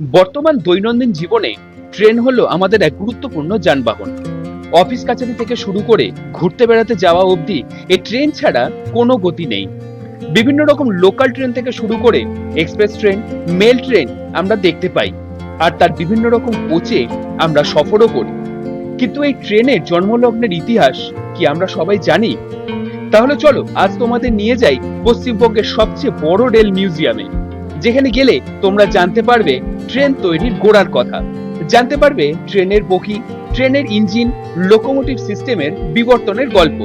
বর্তমান দৈনন্দিন জীবনে ট্রেন হলো আমাদের এক গুরুত্বপূর্ণ যানবাহন। অফিস কাছারি থেকে শুরু করে ঘুরতে বেড়াতে যাওয়া অবধি এই ট্রেন ছাড়া কোনো গতি নেই। বিভিন্ন রকম লোকাল ট্রেন থেকে শুরু করে এক্সপ্রেস ট্রেন, মেল ট্রেন আমরা দেখতে পাই আর তার বিভিন্ন রকম কোচে আমরা সফরও করি। কিন্তু এই ট্রেনের জন্মলগ্নের ইতিহাস কি আমরা সবাই জানি? তাহলে চলো আজ তোমাদের নিয়ে যাই পশ্চিমবঙ্গের সবচেয়ে বড় রেল মিউজিয়ামে। যেখানে গেলে তোমরা জানতে পারবে ট্রেন তৈরির গোড়ার কথা। জানতে পারবে ট্রেনের বগি, ট্রেনের ইঞ্জিন, লোকোমোটিভ সিস্টেমের বিবর্তনের গল্প।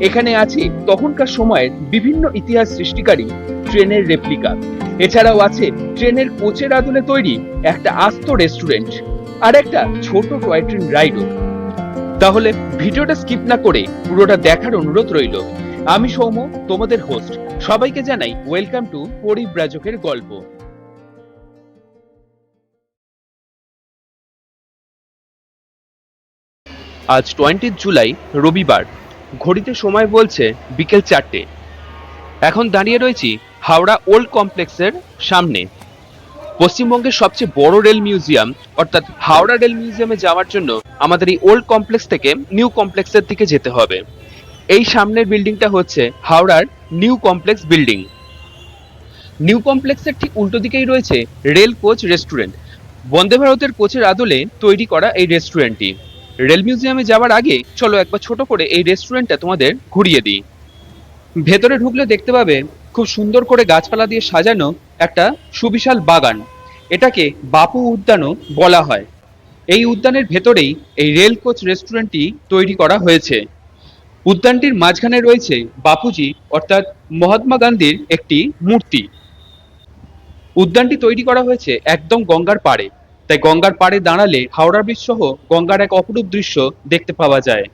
এখানে আছে তখনকার সময়ের বিভিন্ন ইতিহাস সৃষ্টিকারী ট্রেনের রেপ্লিকা। এছাড়াও আছে ট্রেনের কোচের আদলে তৈরি একটা আস্ত রেস্টুরেন্ট আর একটা ছোট টয় ট্রেন রাইডও। তাহলে ভিডিওটা স্কিপ না করে পুরোটা দেখার অনুরোধ রইল। আমি সৌম্য, তোমাদের হোস্ট সবাইকে জানাই ওয়েলকাম টু পরিব্রাজকের গল্প। আজ টোয়েন্টি জুলাই, রবিবার। ঘড়িতে সময় বলছে বিকেল চারটে। এখন দাঁড়িয়ে রয়েছি হাওড়া ওল্ড কমপ্লেক্সের সামনে। পশ্চিমবঙ্গের সবচেয়ে বড় রেল মিউজিয়াম অর্থাৎ হাওড়া রেল মিউজিয়ামে যাওয়ার জন্য আমাদের এই ওল্ড কমপ্লেক্স থেকে নিউ কমপ্লেক্সের দিকে যেতে হবে। এই সামনের বিল্ডিংটা হচ্ছে হাওড়ার নিউ কমপ্লেক্স বিল্ডিং। নিউ কমপ্লেক্সের ঠিক উল্টো দিকেই রয়েছে রেল কোচ রেস্টুরেন্ট। বন্দে ভারতের কোচের আদলে তৈরি করা এই রেস্টুরেন্টটি। রেল মিউজিয়ামে যাওয়ার আগে চলো একবার ছোট করে এই রেস্টুরেন্টটা তোমাদের ঘুরিয়ে দিই। ভেতরে ঢুকলে দেখতে পাবে খুব সুন্দর করে গাছপালা দিয়ে সাজানো একটা সুবিশাল বাগান। এটাকে বাপু উদ্যানও বলা হয়। এই উদ্যানের ভেতরেই এই রেল কোচ রেস্টুরেন্টটি তৈরি করা হয়েছে। উদ্যানটির মাঝখানে রয়েছে বাপুজি, অর্থাৎ মহাত্মা গান্ধীর একটি মূর্তি। উদ্যানটি তৈরি করা হয়েছে একদম গঙ্গার পাড়ে। তাই গঙ্গার পাড়ে দাঁড়ালে হাওড়া ব্রিজ সহ গঙ্গার এক অপরূপ দৃশ্য দেখতে পাওয়া যায়।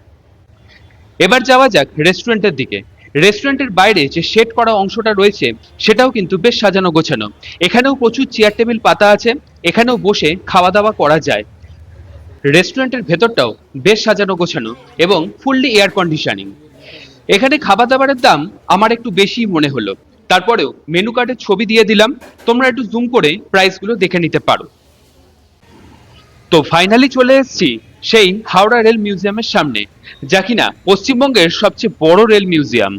এবার যাওয়া যাক রেস্টুরেন্টের দিকে। রেস্টুরেন্টের বাইরে যে শেড করা অংশটা রয়েছে, সেটাও কিন্তু বেশ সাজানো গোছানো। এখানেও প্রচুর চেয়ার টেবিল পাতা আছে, এখানেও বসে খাওয়া দাওয়া করা যায়। রেস্টুরেন্টের ভেতরটাও বেশ সাজানো গোছানো এবং ফুললি এয়ার কন্ডিশনিং এখানে খাবার দাবারের দাম আমার একটু বেশি মনে হলো। তারপরেও মেনু কার্ডের ছবি দিয়ে দিলাম। তোমরা একটু জুম করে প্রাইসগুলো দেখে নিতে পারো। তো ফাইনালি চলে এসেছি সেই হাওড়া রেল মিউজিয়ামের সামনে, যা কিনা পশ্চিমবঙ্গের সবচেয়ে বড় রেল মিউজিয়াম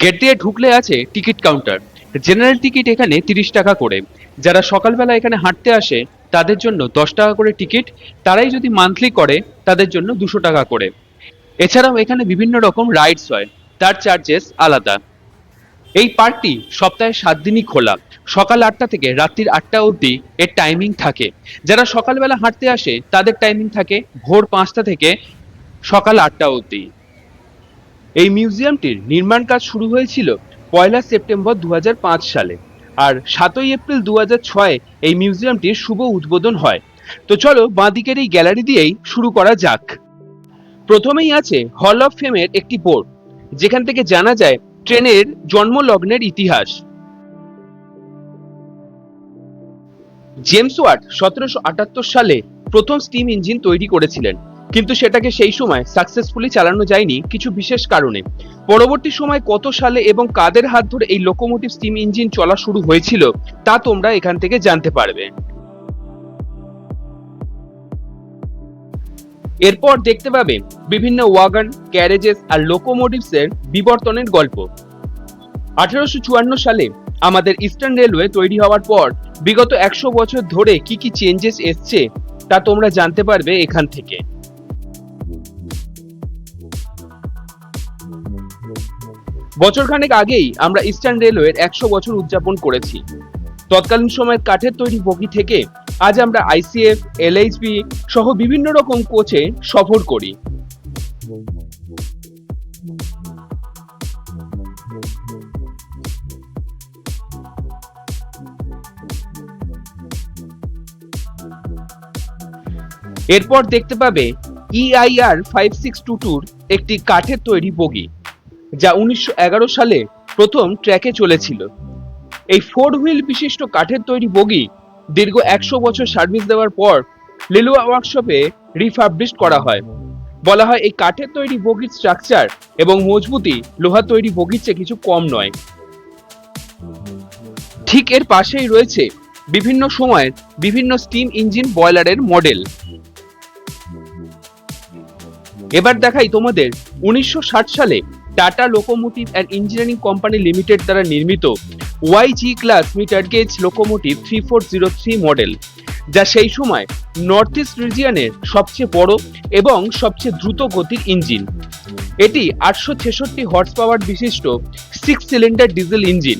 গেট দিয়ে ঢুকলে আছে টিকিট কাউন্টার জেনারেল টিকিট এখানে তিরিশ টাকা করে। যারা সকালবেলা এখানে হাঁটতে আসে তাদের জন্য দশ টাকা করে টিকিট, তারাই যদি মান্থলি করে, তাদের জন্য দুশো টাকা করে। এছাড়াও এখানে বিভিন্ন রকম রাইডস হয়, তার চার্জেস আলাদা। এই পার্কটি সপ্তাহে সাত দিনই খোলা। সকাল আটটা থেকে রাত্রির আটটা অবধি এর টাইমিং থাকে। যারা সকালবেলা হাঁটতে আসে, তাদের টাইমিং থাকে ভোর পাঁচটা থেকে সকাল আটটা অবধি। এই মিউজিয়ামটির নির্মাণ কাজ শুরু হয়েছিল পয়লা সেপ্টেম্বর দু হাজার পাঁচ সালে। আর সাতই এপ্রিল দু ছয় এই মিউজিয়ামটির শুভ উদ্বোধন হয়। তো চলো বাঁদিকের এই গ্যালারি দিয়েই শুরু করা যাক। প্রথমেই আছে হল অফ ফেমের একটি বোর্ড, যেখান থেকে জানা যায় ট্রেনের জন্মলগ্নের ইতিহাস। জেমস ওয়াট সতেরোশো আটাত্তর সালে প্রথম স্টিম ইঞ্জিন তৈরি করেছিলেন। কিন্তু সেটাকে সেই সময় সাকসেসফুলি চালানো যায়নি কিছু বিশেষ কারণে। পরবর্তী সময় কত সালে এবং কাদের হাত ধরে এই লোকোমোটিভ স্টিম ইঞ্জিন চলা শুরু হয়েছিল তা তোমরা এখান থেকে জানতে পারবে। এরপর দেখতে পাবে বিভিন্ন ওয়াগন ক্যারেজেস আর লোকোমোটিভস এর বিবর্তনের গল্প। আঠারোশো চুয়ান্ন সালে আমাদের ইস্টার্ন রেলওয়ে তৈরি হওয়ার পর বিগত একশো বছর ধরে কি কি চেঞ্জেস এসছে তা তোমরা জানতে পারবে এখান থেকে। বছরখানেক আগেই আমরা ইস্টার্ন রেলওয়ের একশো বছর উদযাপন করেছি। তৎকালীন সময়ের কাঠের তৈরি বগি থেকে আজ আমরা আইসিএফ এলএইচবি সহ বিভিন্ন রকম কোচে সফর করি। এরপর দেখতে পাবে ইআইআর ফাইভ সিক্স টু টুর একটি কাঠের তৈরি বগি। যা উনিশশো এগারো সালে প্রথম ট্র্যাকে চলেছিল। এই ফোর হুইল বিশিষ্ট কাঠের তৈরি বগি দীর্ঘ একশো বছর সার্ভিস দেওয়ার পর লিলুয়া ওয়ার্কশপে রিফাবলিশ করা হয়। বলা হয় এই কাঠের তৈরি বগির স্ট্রাকচার এবং মজবুতি লোহা তৈরি বগির চেয়ে কিছু কম নয়। ঠিক এর পাশেই রয়েছে বিভিন্ন সময়ের বিভিন্ন স্টিম ইঞ্জিন বয়লারের মডেল এবার দেখাই তোমাদের উনিশশো ষাট সালে Tata locomotive and engineering company limited দ্বারা নির্মিত YG class metre gauge locomotive three four zero three model যা সেই সময় নর্থ ইস্ট রিজিয়ানের সবচেয়ে বড় এবং সবচেয়ে দ্রুত গতির ইঞ্জিন এটি আটশো ছেষট্টি হর্স পাওয়ার বিশিষ্ট সিক্স সিলিন্ডার ডিজেল ইঞ্জিন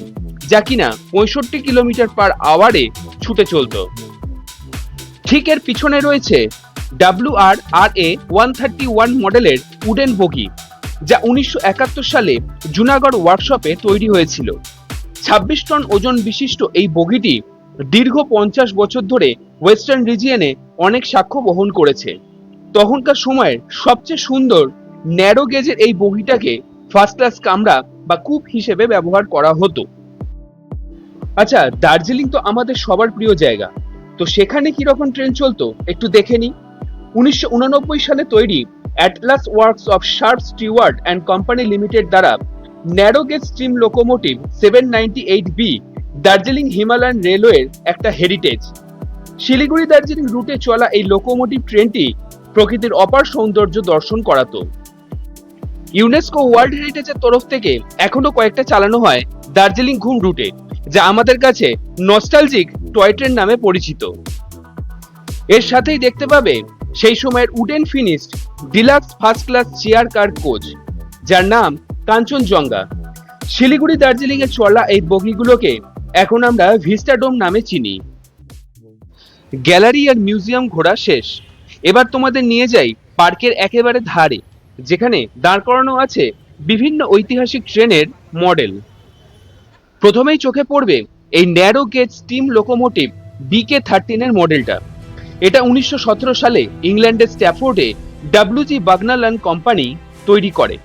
যা কিনা পঁয়ষট্টি কিলোমিটার পার আওয়ারে ছুটে চলতো। ঠিক এর পিছনে রয়েছে W R R A one thirty one মডেলের উডেন বগি যা উনিশশো একাত্তর সালে জুনাগড় ওয়ার্কশপে তৈরি হয়েছিল। ছাব্বিশ টন ওজন বিশিষ্ট এই বগিটি দীর্ঘ পঞ্চাশ বছর ধরে ওয়েস্টার্ন রিজিয়নে অনেক সাক্ষ্য বহন করেছে। তখনকার সময়ের সবচেয়ে সুন্দর ন্যারো গেজের এই বগিটাকে ফার্স্ট ক্লাস কামরা বা কূপ হিসেবে ব্যবহার করা হতো। আচ্ছা দার্জিলিং তো আমাদের সবার প্রিয় জায়গা। তো সেখানে কি রকম ট্রেন চলতো একটু দেখে নি উনিশশো উননব্বই সালে তৈরি Atlas Works of Sharp Stewart and company limited দ্বারা narrow gauge steam locomotive seven ninety eight B Darjeeling Himalayan রেলওয়ের একটা হেরিটেজ শিলিগুড়ি দার্জিলিং রুটে চলা এই লোকোমোটিভ ট্রেনটি প্রকৃতির অপার সৌন্দর্য দর্শন করাতো। ইউনেস্কো ওয়ার্ল্ড হেরিটেজের তরফ থেকে এখনও কয়েকটা চালানো হয় দার্জিলিং ঘুম রুটে, যা আমাদের কাছে নস্টালজিক টয় ট্রেন নামে পরিচিত। এর সাথেই দেখতে পাবে সেই সময়ের wooden finished deluxe first class chair car coach, যার নাম কাঞ্চনজঙ্ঘা শিলিগুড়ি দার্জিলিং এ চলা এই বগিগুলোকে এখন আমরা ভিস্টাডোম নামে চিনি। গ্যালারি আর মিউজিয়াম ঘোরা শেষ। এবার তোমাদের নিয়ে যাই পার্কের একেবারে ধারে, যেখানে দাঁড় করানো আছে বিভিন্ন ঐতিহাসিক ট্রেনের মডেল। প্রথমেই চোখে পড়বে এই narrow gauge steam locomotive BK থার্টিনের মডেলটা। এটা উনিশশো সতেরো সালে ইংল্যান্ডের স্ট্যাফোর্ডে ডাব্লিউজি বাগনালান কোম্পানি তৈরি করে।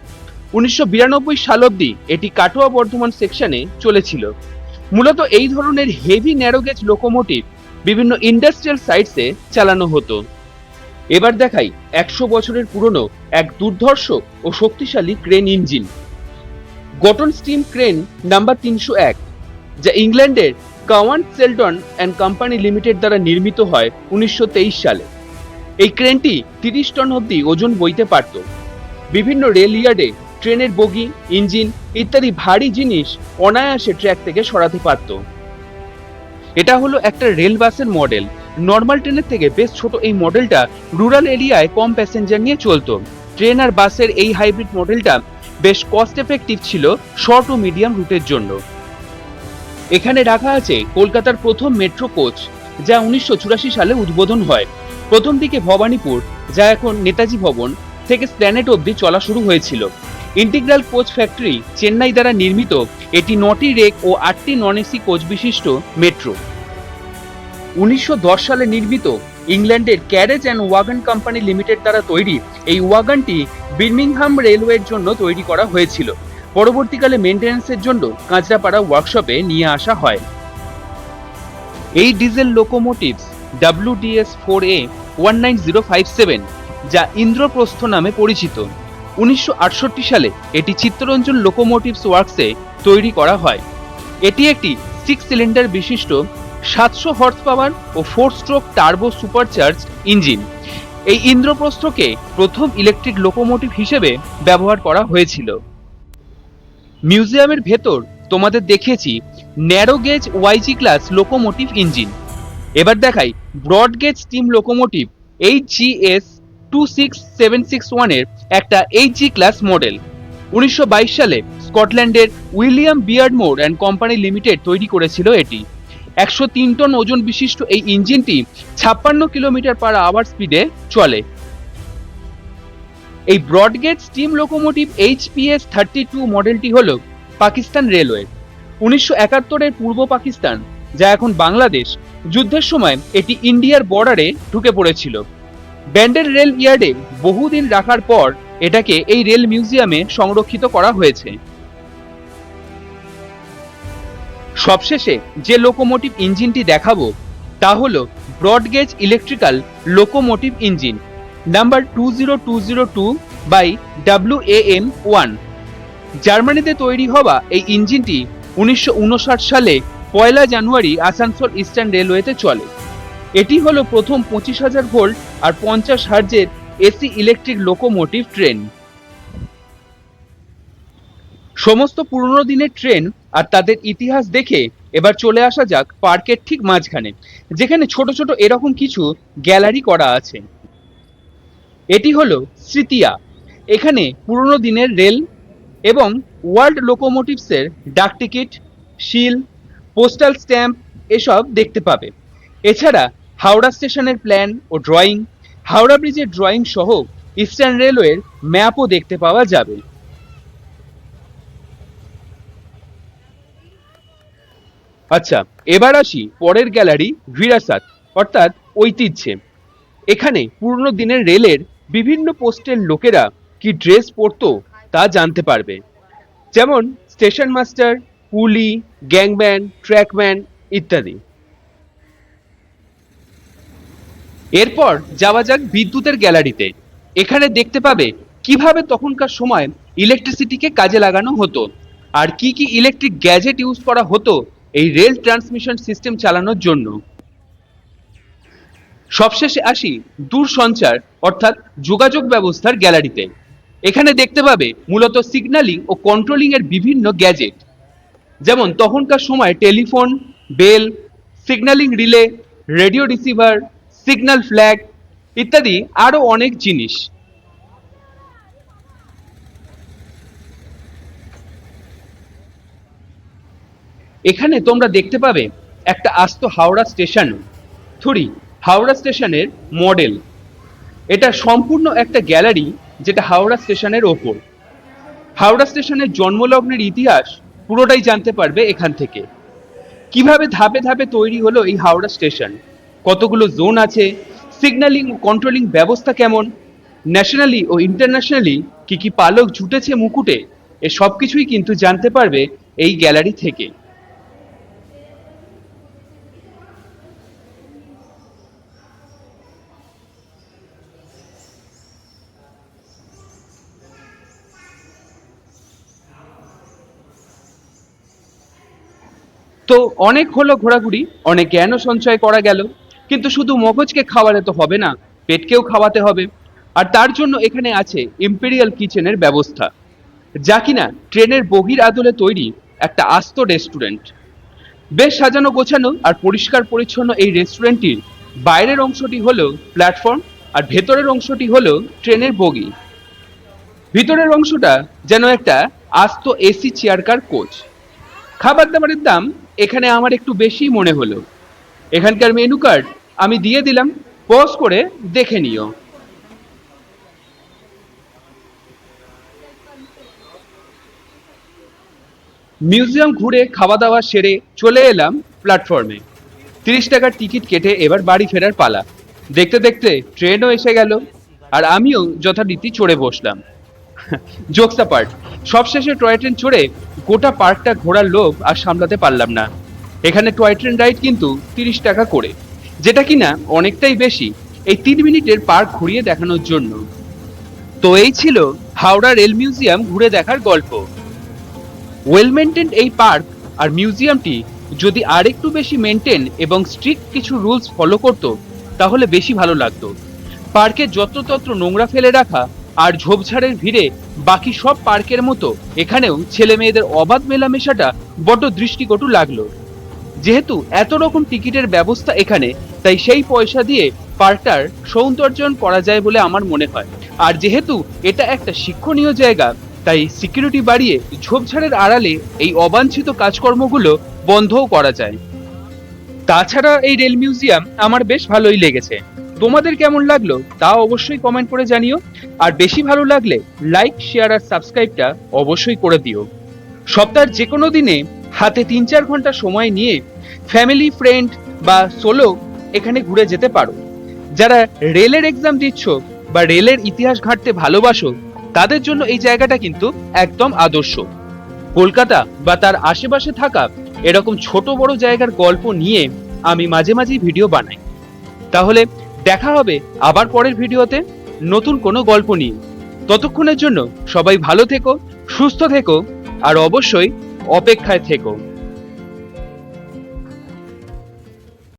উনিশশো বিরানব্বই সাল অব্দি এটি কাটোয়া বর্ধমান সেকশনে চলেছিল। মূলত এই ধরনের হেভি ন্যারোগেজ লোকোমোটিভ বিভিন্ন ইন্ডাস্ট্রিয়াল সাইটসে চালানো হতো। এবার দেখাই একশো বছরের পুরনো এক দুর্ধর্ষ ও শক্তিশালী crane engine. গটন steam crane number তিনশো এক, যা ইংল্যান্ডের Cowans Sheldon and company limited দ্বারা নির্মিত হয় উনিশশো তেইশ সালে। এই ক্রেনটি তিরিশ টন অব্দি ওজন বইতে পারত। বিভিন্ন রেল ইয়ার্ডে ট্রেনের বগি, ইঞ্জিন ইত্যাদি ভারী জিনিস অনায়াসে ট্র্যাক থেকে সরাতে পারত। এটা হলো একটা রেল বাসের মডেল। নর্মাল ট্রেনের থেকে বেশ ছোট এই মডেলটা রুরাল এরিয়ায় কম প্যাসেঞ্জার নিয়ে চলতো। ট্রেন আর বাসের এই হাইব্রিড মডেলটা বেশ কস্ট এফেক্টিভ ছিল শর্ট ও মিডিয়াম রুটের জন্য। এখানে রাখা আছে কলকাতার প্রথম মেট্রো কোচ, যা উনিশশো চুরাশি সালে উদ্বোধন হয়। প্রথম দিকে ভবানীপুর, যা এখন নেতাজি ভবন, থেকে স্প্ল্যানেট অবধি চলা শুরু হয়েছিল। ইন্টিগ্রাল কোচ ফ্যাক্টরি চেন্নাই দ্বারা নির্মিত এটি নটি রেক ও আটটি নন এসি কোচ বিশিষ্ট মেট্রো। উনিশশো দশ সালে নির্মিত ইংল্যান্ডের carriage and wagon company limited দ্বারা তৈরি এই ওয়াগনটি বির্মিংহাম রেলওয়ের জন্য তৈরি করা হয়েছিল। পরবর্তীকালে মেনটেন্যান্সের জন্য কাঁচরাপাড়া ওয়ার্কশপে নিয়ে আসা হয়। এই diesel locomotives WDS four A one nine zero five seven যা ইন্দ্রপ্রস্থ নামে পরিচিত। উনিশশো আটষট্টি সালে এটি চিত্তরঞ্জন লোকোমোটিভস ওয়ার্কসে তৈরি করা হয়। এটি একটি সিক্স সিলিন্ডার বিশিষ্ট সাতশো হর্স পাওয়ার ও four stroke turbo supercharge engine এই ইন্দ্রপ্রস্থকে প্রথম ইলেকট্রিক লোকোমোটিভ হিসেবে ব্যবহার করা হয়েছিল। মিউজিয়ামের ভেতর তোমাদের দেখিয়েছি narrow gauge YG class locomotive engine এবার দেখাই broad gauge steam locomotive H G S two six seven six ওয়ানের একটা এইচ জি ক্লাস মডেল উনিশশো বাইশ সালে স্কটল্যান্ডের William Beard Beardmore and company limited তৈরি করেছিল এটি। একশো তিন টন ওজন বিশিষ্ট এই ইঞ্জিনটি ছাপ্পান্ন কিলোমিটার পার আওয়ার স্পিডে চলে। এই broad gauge steam locomotive HPS thirty two মডেলটি হল পাকিস্তান রেলওয়ে। উনিশশো একাত্তরের পূর্ব পাকিস্তান, যা এখন বাংলাদেশ, যুদ্ধের সময় এটি ইন্ডিয়ার বর্ডারে ঢুকে পড়েছিল। ব্যান্ডের রেল ইয়ার্ডে বহুদিন রাখার পর এটাকে এই রেল মিউজিয়ামে সংরক্ষিত করা হয়েছে। সবশেষে যে লোকোমোটিভ ইঞ্জিনটি দেখাবো, তা হল broad gauge electrical locomotive engine. Number two zero two zero two by W M one. জার্মানিতে তৈরি হওয়া এই ইঞ্জিনটি উনিশশো উনষাট সালে পয়লা জানুয়ারি আসানসোল ইস্টার্ন রেলওয়েতে চলে। এটি হলো প্রথম পঁচিশ হাজার ভোল্ট আর পঞ্চাশ হার্জের এসি ইলেকট্রিক লোকোমোটিভ ট্রেন। সমস্ত পুরনো দিনের ট্রেন আর তাদের ইতিহাস দেখে এবার চলে আসা যাক পার্কের ঠিক মাঝখানে, যেখানে ছোট ছোট এরকম কিছু গ্যালারি করা আছে। এটি হলো স্মৃতিয়া। এখানে পুরনো দিনের রেল এবং ওয়ার্ল্ড লোকোমোটিভসের ডাক টিকিট, শিল, পোস্টাল স্ট্যাম্প এসব দেখতে পাবে। এছাড়া হাওড়া স্টেশনের প্ল্যান ও ড্রয়িং, হাওড়া ব্রিজের ড্রয়িং সহ ইস্টার্ন রেলওয়ের ম্যাপও দেখতে পাওয়া যাবে। আচ্ছা এবার আসি পরের গ্যালারি ভিরাসাত, অর্থাৎ ঐতিহ্যে। এখানে পুরনো দিনের রেলের বিভিন্ন পোস্টের লোকেরা কি ড্রেস পরতো তা জানতে পারবে। যেমন স্টেশন মাস্টার কুলি গ্যাংম্যান, ট্র্যাকম্যান ইত্যাদি। এরপর যাওয়া যাক বিদ্যুতের গ্যালারিতে। এখানে দেখতে পাবে কীভাবে তখনকার সময় ইলেকট্রিসিটিকে কাজে লাগানো হতো আর কি কি ইলেকট্রিক গ্যাজেট ইউজ করা হতো এই রেল ট্রান্সমিশন সিস্টেম চালানোর জন্য। সবশেষে আসি দূরসঞ্চার, অর্থাৎ যোগাযোগ ব্যবস্থার গ্যালারিতে। এখানে দেখতে পাবে মূলত সিগন্যালিং ও কন্ট্রোলিং এর বিভিন্ন গ্যাজেট। যেমন তখনকার সময় telephone, bell, signalling relay, radio receiver, signal flag ইত্যাদি আরও অনেক জিনিস। এখানে তোমরা দেখতে পাবে একটা আস্ত হাওড়া স্টেশন। থুরি হাওড়া স্টেশনের মডেল। এটা সম্পূর্ণ একটা গ্যালারি যেটা হাওড়া স্টেশনের ওপর। হাওড়া স্টেশনের জন্মলগ্নের ইতিহাস পুরোটাই জানতে পারবে এখান থেকে। কীভাবে ধাপে ধাপে তৈরি হলো এই হাওড়া স্টেশন? কতগুলো জোন আছে? সিগন্যালিং ও কন্ট্রোলিং ব্যবস্থা কেমন? ন্যাশনালি ও ইন্টারন্যাশনালি কি কি পালক জুটেছে মুকুটে? এ সব কিছুই কিন্তু জানতে পারবে এই গ্যালারি থেকে। তো অনেক হলো ঘোরাঘুরি, অনেক জ্ঞানও সঞ্চয় করা গেল, কিন্তু শুধু মগজকে খাওয়ালে তো হবে না, পেটকেও খাওয়াতে হবে। আর তার জন্য এখানে আছে ইম্পেরিয়াল কিচেনের ব্যবস্থা, যা কিনা ট্রেনের বগির আদলে তৈরি একটা আস্ত রেস্টুরেন্ট বেশ সাজানো গোছানো আর পরিষ্কার পরিচ্ছন্ন এই রেস্টুরেন্টটির বাইরের অংশটি হলো প্ল্যাটফর্ম আর ভেতরের অংশটি হলো ট্রেনের বগি। ভিতরের অংশটা যেন একটা আস্ত এসি চেয়ারকার কোচ। খাবার দাবারের দাম এখানে আমার একটু বেশি মনে হলো। এখানকার মেনু কার্ড আমি দিয়ে দিলাম পজ করে দেখে নিও। মিউজিয়াম ঘুরে খাওয়া দাওয়া সেরে চলে এলাম প্ল্যাটফর্মে তিরিশ টাকার টিকিট কেটে এবার বাড়ি ফেরার পালা। দেখতে দেখতে ট্রেনও এসে গেল, আর আমিও যথারীতি চড়ে বসলাম। জোকসা পার্ট সবশেষে টয় ট্রেন চড়ে গোটা পার্কটা ঘোরার লোভ আর সামলাতে পারলাম না। এখানে টয় ট্রেন রাইড কিন্তু তিরিশ টাকা করে। যেটা কিনা অনেকটাই বেশি এই তিন মিনিটের পার্ক ঘুরিয়ে দেখানোর জন্য। তো এই ছিল হাওড়া রেল মিউজিয়াম ঘুরে দেখার গল্প। ওয়েল মেনটেন এই পার্ক আর মিউজিয়ামটি যদি আরেকটু বেশি মেনটেন এবং স্ট্রিক্ট কিছু রুলস ফলো করত, তাহলে বেশি ভালো লাগতো। পার্কে যত্রতত্র নোংরা ফেলে রাখা আর ঝোপঝাড়ের ভিড়ে বাকি সব পার্কের মতো এখানেও ছেলে মেয়েদের অবাধ মেলামেশাটা বড্ড দৃষ্টিকটু লাগল। যেহেতু এত রকম টিকিটের ব্যবস্থা এখানে, তাই সেই পয়সা দিয়ে পার্কটার সৌন্দর্যন করা যায় বলে আমার মনে হয়। আর যেহেতু এটা একটা শিক্ষণীয় জায়গা, তাই সিকিউরিটি বাড়িয়ে ঝোপঝাড়ের আড়ালে এই অবাঞ্ছিত কাজকর্মগুলো বন্ধও করা যায়। তাছাড়া এই রেল মিউজিয়াম আমার বেশ ভালোই লেগেছে। তোমাদের কেমন লাগল তা অবশ্যই কমেন্ট করে জানিও। আর বেশি ভালো লাগলে লাইক শেয়ার আর সাবস্ক্রাইবটা অবশ্যই করে দিও। সপ্তাহের যে কোনো দিনে হাতে তিন চার ঘণ্টা সময় নিয়ে ফ্যামিলি ফ্রেন্ড বা সোলো এখানে ঘুরে যেতে পারো। যারা রেলের এক্সাম দিচ্ছ বা রেলের ইতিহাস ঘাঁটতে ভালোবাসো, তাদের জন্য এই জায়গাটা কিন্তু একদম আদর্শ। কলকাতা বা তার আশেপাশে থাকা এরকম ছোট বড় জায়গার গল্প নিয়ে আমি মাঝে মাঝেই ভিডিও বানাই। তাহলে দেখা হবে আবার পরের ভিডিওতে। নতুন কোনো গল্প নিয়ে। ততক্ষণের জন্য সবাই ভালো থেকো, সুস্থ থেকো, আর অবশ্যই অপেক্ষায় থেকো।